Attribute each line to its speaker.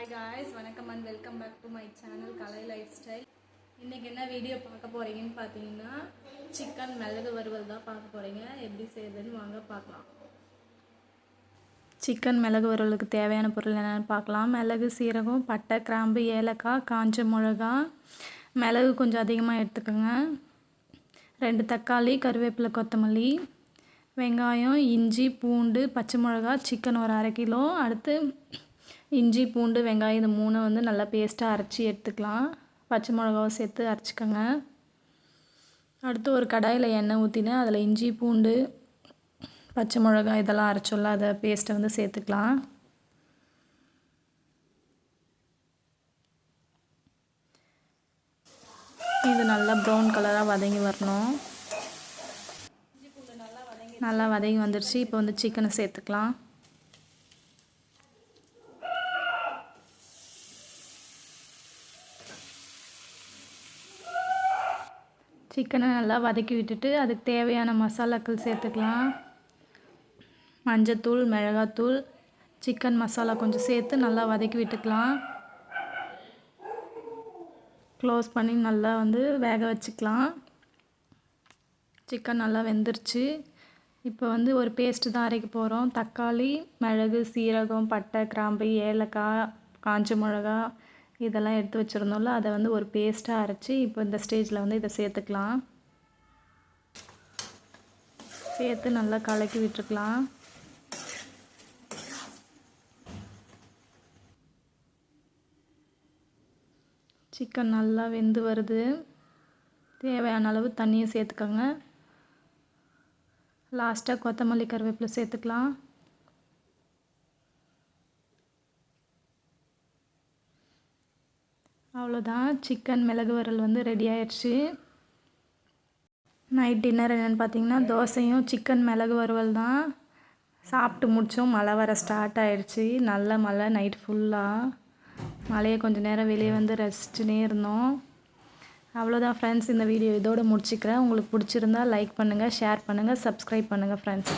Speaker 1: Hi guys வணக்கம் and welcome back to my channel Kalai lifestyle இன்றைக்கி என்ன video பார்க்க போகிறீங்கன்னு பார்த்தீங்கன்னா சிக்கன் மிளகு வறுவல் தான் பார்க்க போகிறீங்க எப்படி செய்யுதுன்னு வாங்க பார்க்கலாம். சிக்கன் மிளகு வறுவலுக்கு தேவையான பொருள் என்னென்னு பார்க்கலாம். மிளகு சீரகம் பட்டை கிராம்பு ஏலக்காய் காஞ்ச மிளகா. மிளகு கொஞ்சம் அதிகமாக எடுத்துக்கோங்க. ரெண்டு தக்காளி கருவேப்பிலை கொத்தமல்லி வெங்காயம் இஞ்சி பூண்டு பச்சை மிளகா சிக்கன் ஒரு அரை கிலோ. அடுத்து இஞ்சி பூண்டு வெங்காயம் இது மூணு வந்து நல்லா பேஸ்ட்டாக அரைச்சி எடுத்துக்கலாம். பச்சை மிளகாவும் சேர்த்து அரைச்சிக்கோங்க. அடுத்து ஒரு கடாயில் எண்ணெய் ஊற்றினேன் அதில் இஞ்சி பூண்டு பச்சை மிளகாய் இதெல்லாம் அரைச்சோல்ல அதை பேஸ்ட்டை வந்து சேர்த்துக்கலாம். இது நல்லா ப்ரௌன் கலராக வதங்கி வரணும். நல்லா வதங்கி வந்துடுச்சு இப்போ வந்து சிக்கனை சேர்த்துக்கலாம். சிக்கனை நல்லா வதக்கி விட்டுட்டு அதுக்கு தேவையான மசாலாக்கள் சேர்த்துக்கலாம். மஞ்சத்தூள் மிளகாத்தூள் சிக்கன் மசாலா கொஞ்சம் சேர்த்து நல்லா வதக்கி விட்டுக்கலாம். க்ளோஸ் பண்ணி நல்லா வந்து வேக வச்சுக்கலாம். சிக்கன் நல்லா வெந்துருச்சு. இப்போ வந்து ஒரு பேஸ்ட்டு தான் அரைக்க போகிறோம் தக்காளி மிளகு சீரகம் பட்டை கிராம்பு ஏலக்காய் காஞ்ச மிளகா இதெல்லாம் எடுத்து வச்சுருந்தோம்ல அதை வந்து ஒரு பேஸ்ட்டாக அரைச்சி இப்போ இந்த ஸ்டேஜில் வந்து இதை சேர்த்துக்கலாம். சேர்த்து நல்லா கலக்கி விட்டுருக்கலாம். சிக்கன் நல்லா வெந்து வருது. தேவையான அளவு தண்ணியும் சேர்த்துக்கோங்க. லாஸ்ட்டாக கொத்தமல்லி கருவேப்பிலை சேர்த்துக்கலாம். அவ்வளோதான். சிக்கன் மிளகு வரல் வந்து ரெடி ஆயிடுச்சு. நைட் டின்னர் என்னென்னு பார்த்தீங்கன்னா தோசையும் சிக்கன் மிளகு வறுவல் தான். சாப்பிட்டு முடித்தோம் மழை வர ஸ்டார்ட் ஆயிடுச்சு. நல்ல மழை நைட் ஃபுல்லாக மழையை கொஞ்சம் நேரம் வெளியே வந்து ரசிச்சுனே இருந்தோம். அவ்வளோதான் ஃப்ரெண்ட்ஸ் இந்த வீடியோ இதோடு முடிச்சுக்கிறேன். உங்களுக்கு பிடிச்சிருந்தா லைக் பண்ணுங்கள் ஷேர் பண்ணுங்கள் சப்ஸ்கிரைப் பண்ணுங்கள் ஃப்ரெண்ட்ஸ்